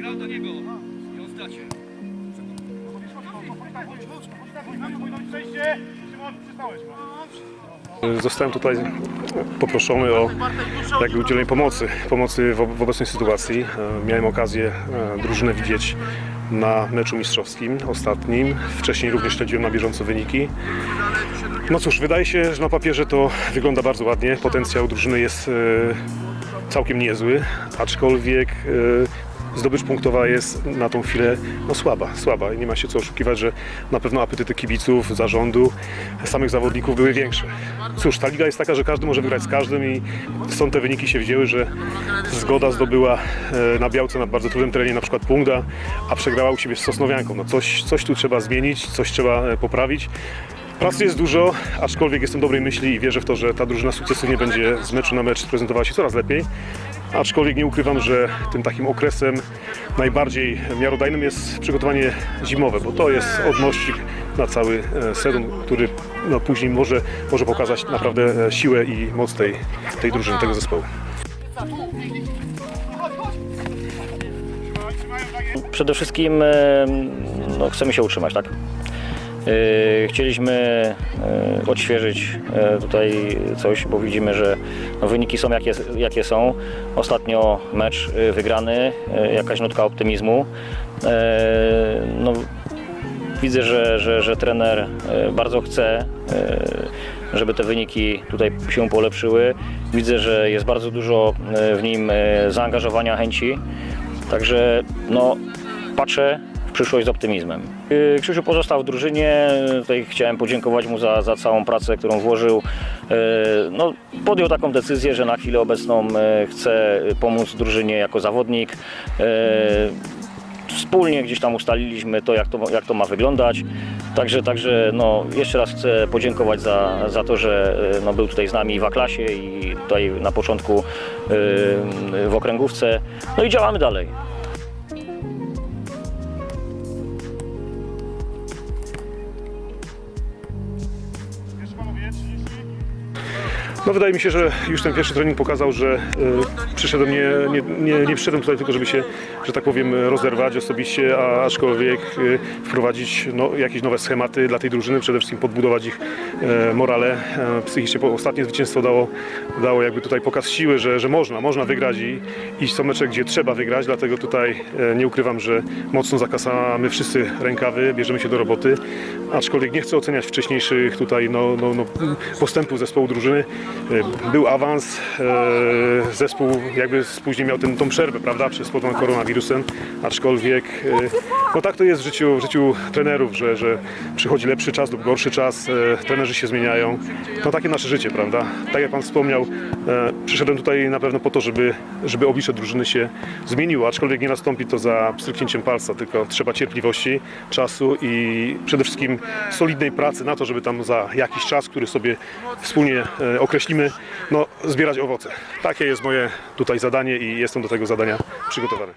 grał do niego. I on zdacie. Zostałem tutaj poproszony o jakby udzielenie pomocy, pomocy w, obecnej sytuacji. E, Miałem okazję e, drużynę widzieć na meczu mistrzowskim ostatnim. Wcześniej również śledziłem na bieżąco wyniki. No cóż, wydaje się, że na papierze to wygląda bardzo ładnie. Potencjał drużyny jest e, całkiem niezły, aczkolwiek zdobycz punktowa jest na tą chwilę no, słaba, słaba i nie ma się co oszukiwać, że na pewno apetyty kibiców, zarządu, samych zawodników były większe. Cóż, ta liga jest taka, że każdy może wygrać z każdym i stąd te wyniki się wzięły, że Zgoda zdobyła e, na Białce na bardzo trudnym terenie na przykład punkta, a przegrała u siebie z Sosnowianką. No coś, coś tu trzeba zmienić, coś trzeba e, poprawić. Pracy jest dużo, aczkolwiek jestem dobrej myśli i wierzę w to, że ta drużyna sukcesywnie będzie z meczu na mecz prezentowała się coraz lepiej. Aczkolwiek nie ukrywam, że tym takim okresem najbardziej miarodajnym jest przygotowanie zimowe, bo to jest odnośnik na cały e, sezon, który no, później może, może pokazać naprawdę e, siłę i moc tej, tej drużyny, tego zespołu. Przede wszystkim e, no, chcemy się utrzymać, tak? E, Chcieliśmy e, odświeżyć e, tutaj coś, bo widzimy, że no, wyniki są jakie, jakie są. Ostatnio mecz wygrany, jakaś nutka optymizmu. No, widzę, że, że, że trener bardzo chce, żeby te wyniki tutaj się polepszyły. Widzę, że jest bardzo dużo w nim zaangażowania, chęci. Także no, patrzę przyszłość z optymizmem. Yy, Krzysiu pozostał w drużynie. Tutaj chciałem podziękować mu za, za całą pracę, którą włożył. Yy, No, podjął taką decyzję, że na chwilę obecną yy, chce pomóc drużynie jako zawodnik. Wspólnie gdzieś tam ustaliliśmy to, jak to, jak to ma wyglądać. Także, także no, jeszcze raz chcę podziękować za, za to, że no, był tutaj z nami w A-klasie i tutaj na początku yy, w okręgówce. No i działamy dalej. No wydaje mi się, że już ten pierwszy trening pokazał, że y, przyszedłem nie, nie, nie, nie przyszedłem tutaj tylko, żeby się, że tak powiem, rozerwać osobiście, a aczkolwiek y, wprowadzić no, jakieś nowe schematy dla tej drużyny, przede wszystkim podbudować ich e, morale e, psychicznie. Ostatnie zwycięstwo dało, dało jakby tutaj pokaz siły, że, że można, można wygrać i iść są mecze, gdzie trzeba wygrać, dlatego tutaj e, nie ukrywam, że mocno zakasamy wszyscy rękawy, bierzemy się do roboty, aczkolwiek nie chcę oceniać wcześniejszych tutaj no, no, no, postępów zespołu drużyny. E, Był awans, e, zespół jakby później miał ten, tą przerwę, prawda, przez spowodowaną koronawirusem, aczkolwiek e, no tak to jest w życiu, w życiu trenerów, że, że przychodzi lepszy czas lub gorszy czas, trenerzy się zmieniają. No takie nasze życie, prawda. Tak jak Pan wspomniał, przyszedłem tutaj na pewno po to, żeby, żeby oblicze drużyny się zmieniło, aczkolwiek nie nastąpi to za pstryknięciem palca, tylko trzeba cierpliwości, czasu i przede wszystkim solidnej pracy na to, żeby tam za jakiś czas, który sobie wspólnie e, określimy, no, zbierać owoce. Takie jest moje tutaj zadanie i jestem do tego zadania przygotowany.